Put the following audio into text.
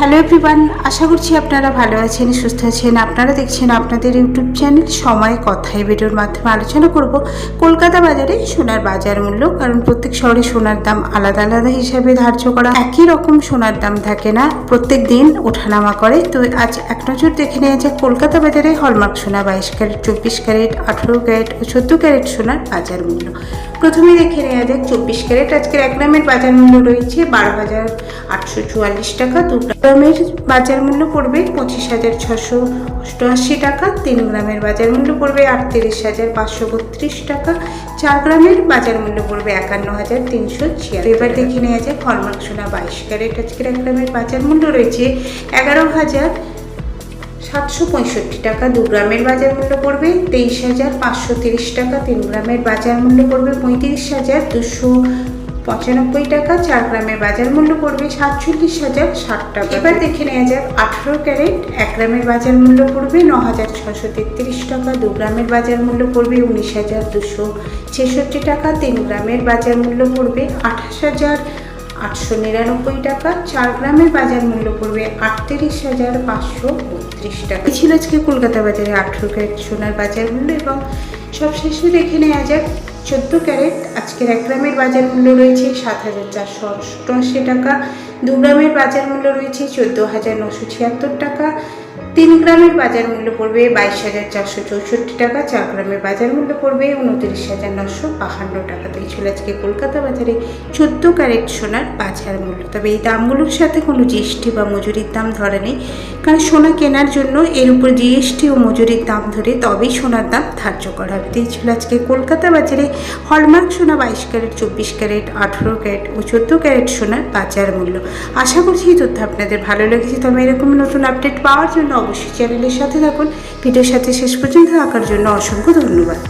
Hello everyone আশা করছি আপনারা ভালো আছেন, সুস্থ আছেন। আপনারা দেখছেন আপনাদের ইউটিউব চ্যানেল সময় কথায় ভিডিওর মাধ্যমে আলোচনা করব কলকাতা বাজারে সোনার বাজার মূল্য, কারণ প্রত্যেক শহরে সোনার দাম আলাদা আলাদা হিসাবে ধার্য করা একই রকম সোনার দাম থাকে না, প্রত্যেক দিন ওঠানামা করে। তো আজ এক নজর দেখে নেওয়া যাক কলকাতা বাজারে হলমার্ক সোনা বাইশ ক্যারেট, চব্বিশ ক্যারেট, আঠেরো ক্যারেট ও চোদ্দ ক্যারেট সোনার বাজার মূল্য। প্রথমে দেখে নেওয়া যাক চব্বিশ ক্যারেট। আজকের এক গ্রামের বাজার মূল্য রয়েছে বারো হাজার আটশো চুয়াল্লিশ টাকা। দু গ্রামের বাজার মূল্য পড়বে পঁচিশ হাজার ছশো অষ্টআশি টাকা, তিন গ্রামের বাজার মূল্য পড়বে আটত্রিশ হাজার পাঁচশো বত্রিশ টাকা, চার গ্রামের বাজার মূল্য পড়বে একান্ন হাজার তিনশো ছিয়াত্তর এবার দেখে নেওয়া যায় হলমার্ক সোনা বাইশ ক্যারেট আজকের এক গ্রামের বাজার মূল্য রয়েছে এগারো হাজার সাতশো পঁয়ষট্টি টাকা, দু গ্রামের বাজার মূল্য পড়বে তেইশ হাজার পাঁচশো তিরিশ টাকা, তিন গ্রামের বাজার মূল্য পড়বে পঁয়ত্রিশ হাজার দুশো পঁচানব্বই টাকা, চার গ্রামের বাজার মূল্য পড়বে সাতচল্লিশ হাজার ষাট টাকা। এবার দেখে নেওয়া যাক, আঠেরো ক্যারেট, এক গ্রামের বাজার মূল্য পড়বে ন হাজার ছশো তেত্রিশ টাকা, দু গ্রামের বাজার মূল্য পড়বে উনিশ হাজার দুশো ছেষট্টি টাকা, তিন গ্রামের বাজার মূল্য পড়বে আঠাশ হাজার আটশো নিরানব্বই টাকা, চার গ্রামের বাজার মূল্য পড়বে আটত্রিশ হাজার পাঁচশো বত্রিশ টাকা। ছিল আজকে কলকাতা বাজারে আঠেরো ক্যারেট সোনার বাজার মূল্য এবং সবশেষে দেখে নেওয়া যাক চোদ্দ ক্যারেট। আজকের এক গ্রামের বাজার মূল্য রয়েছে সাত হাজার চারশো অষ্টআশি টাকা। দু গ্রামের বাজার মূল্য রয়েছে চোদ্দ হাজার নশো ছিয়াত্তর টাকা। তিন গ্রামের বাজার মূল্য পড়বে বাইশ হাজার চারশো চৌষট্টি টাকা, চার গ্রামের বাজার মূল্য পড়বে উনত্রিশ হাজার নশো বাহান্ন টাকা। তো এই ছিল আজকে কলকাতা বাজারে চোদ্দ ক্যারেট সোনার বাজার মূল্য। তবে এই দামগুলোর সাথে কোনো জিএসটি বা মজুরির দাম ধরে নেই। কারণ সোনা কেনার জন্য এর উপর জিএসটি ও মজুরির দাম ধরে তবেই সোনার দাম ধার্য করা হবে। তো এই ছিল আজকে কলকাতা বাজারে হলমার্ক সোনা বাইশ ক্যারেট, চব্বিশ ক্যারেট, আঠেরো ক্যারেট ও চোদ্দ ক্যারেট সোনার বাজার মূল্য। আশা করছি তথ্য আপনাদের ভালো লেগেছে। তবে এরকম নতুন আপডেট পাওয়ার জন্য অবশ্যই চ্যানেলের সাথে থাকুন। ভিডিওর সাথে শেষ পর্যন্ত থাকার জন্য অসংখ্য ধন্যবাদ।